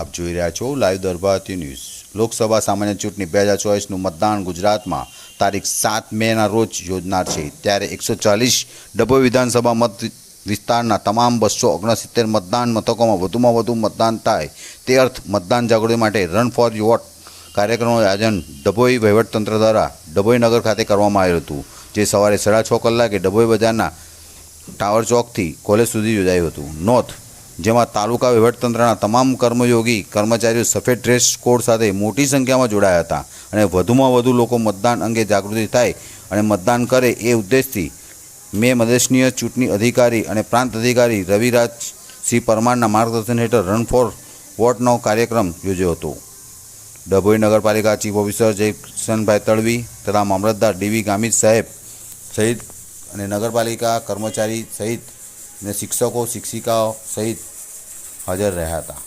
આપ જોઈ રહ્યા છો લાઈવ દરબારતી ન્યૂઝ લોકસભા સામાન્ય ચૂંટણી બે હજાર ચોવીસનું મતદાન ગુજરાતમાં તારીખ સાત મેના રોજ યોજનાર છે. ત્યારે એકસો ચાલીસ ડભોઈ વિધાનસભા મત વિસ્તારના તમામ બસો ઓગણસિત્તેર મતદાન મથકોમાં વધુમાં વધુ મતદાન થાય તે અર્થ મતદાન જાગૃતિ માટે રન ફોર વોટ કાર્યક્રમનું આયોજન ડભોઈ વહીવટતંત્ર દ્વારા ડભોઈ નગર ખાતે કરવામાં આવ્યું હતું, જે સવારે સાડા છ કલાકે ડભોઈ બજારના ટાવર ચોકથી કોલેજ સુધી યોજાયું હતું. નોંધ જેમાં તાલુકા વહીવટતંત્રના તમામ કર્મયોગી કર્મચારીઓ સફેદ ડ્રેસ કોડ સાથે મોટી સંખ્યામાં જોડાયા હતા અને વધુમાં વધુ લોકો મતદાન અંગે જાગૃતિ થાય અને મતદાન કરે એ ઉદ્દેશથી મેં મદેશનીય ચૂંટણી અધિકારી અને પ્રાંત અધિકારી રવિરાજ સિંહ પરમારના માર્ગદર્શન હેઠળ રન ફોર વોટનો કાર્યક્રમ યોજ્યો હતો. ડભોઈ નગરપાલિકા ચીફ ઓફિસર જયકિશનભાઈ તળવી તથા મામલતદાર ડીવી ગામિત સાહેબ સહિત અને નગરપાલિકા કર્મચારી સહિત અને શિક્ષકો શિક્ષિકાઓ સહિત હાજર રહ્યા હતા